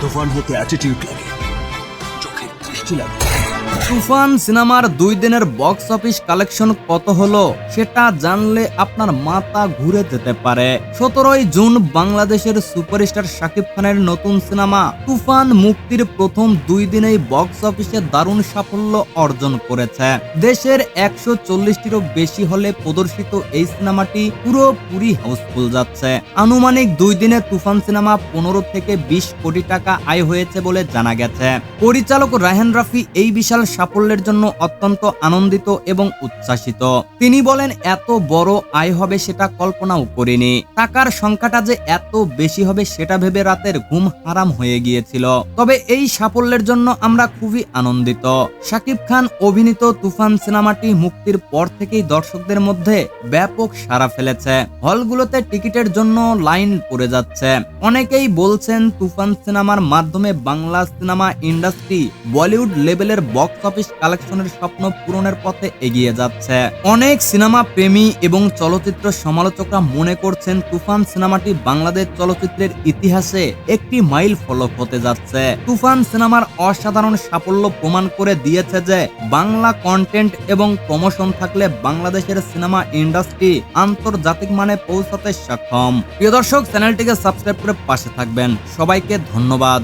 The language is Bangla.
তুফান হতে অ্যাটিটিউড লাগে। চোখের দৃষ্টি লাগে। তুফান সিনেমার দুই দিনের বক্স অফিস কালেকশন কত হলো, সেটা জানলে আপনার মাথা ঘুরে যেতে পারে। সতেরোই জুন বাংলাদেশের সুপারস্টার শাকিব খানের নতুন সিনেমা, তুফান মুক্তির প্রথম দুই দিনেই বক্স অফিসে দারুণ সাফল্য অর্জন করেছে। দেশের একশো চল্লিশটিরও বেশি হলে প্রদর্শিত এই সিনেমাটি পুরোপুরি হাউসফুল যাচ্ছে। আনুমানিক দুই দিনে তুফান সিনেমা পনেরো থেকে বিশ কোটি টাকা আয় হয়েছে বলে জানা গেছে। পরিচালক রাহেন রাফি এই বিশাল সাফল্যের জন্য অত্যন্ত আনন্দিত এবং উচ্ছ্বাসিত। তিনি বলেন, এত বড় আয় হবে সেটা কল্পনাও করিনি। টাকার সংখ্যাটা যে এত বেশি হবে সেটা ভেবে রাতের ঘুম হারাম হয়ে গিয়েছিল। তবে এই সাফল্যের জন্য আমরা খুবই আনন্দিত। শাকিব খান অভিনীত তুফান সিনেমাটি মুক্তির পর থেকেই দর্শকদের মধ্যে ব্যাপক সাড়া ফেলেছে। হলগুলোতে টিকিটের জন্য লাইন পড়ে যাচ্ছে। অনেকেই বলছেন, তুফান সিনেমার মাধ্যমে বাংলা সিনেমা ইন্ডাস্ট্রি বলিউড লেভেলের বক্স অফিস কালেকশনের স্বপ্ন পূরণের পথে এগিয়ে যাচ্ছে। অনেক সিনেমা প্রেমী এবং চলচ্চিত্র সমালোচকরা মনে করছেন তুফান সিনেমাটি বাংলাদেশ চলচ্চিত্রের ইতিহাসে একটি মাইল ফলক হতে যাচ্ছে। তুফান সিনেমার অসাধারণ সাফল্য প্রমাণ করে দিয়েছে যে, বাংলা কন্টেন্ট এবং প্রমোশন থাকলে বাংলাদেশের সিনেমা ইন্ডাস্ট্রি আন্তর্জাতিক মানে পৌঁছাতে সক্ষম। প্রিয় দর্শক চ্যানেলটিকে সাবস্ক্রাইব করে পাশে থাকবেন। সবাইকে ধন্যবাদ।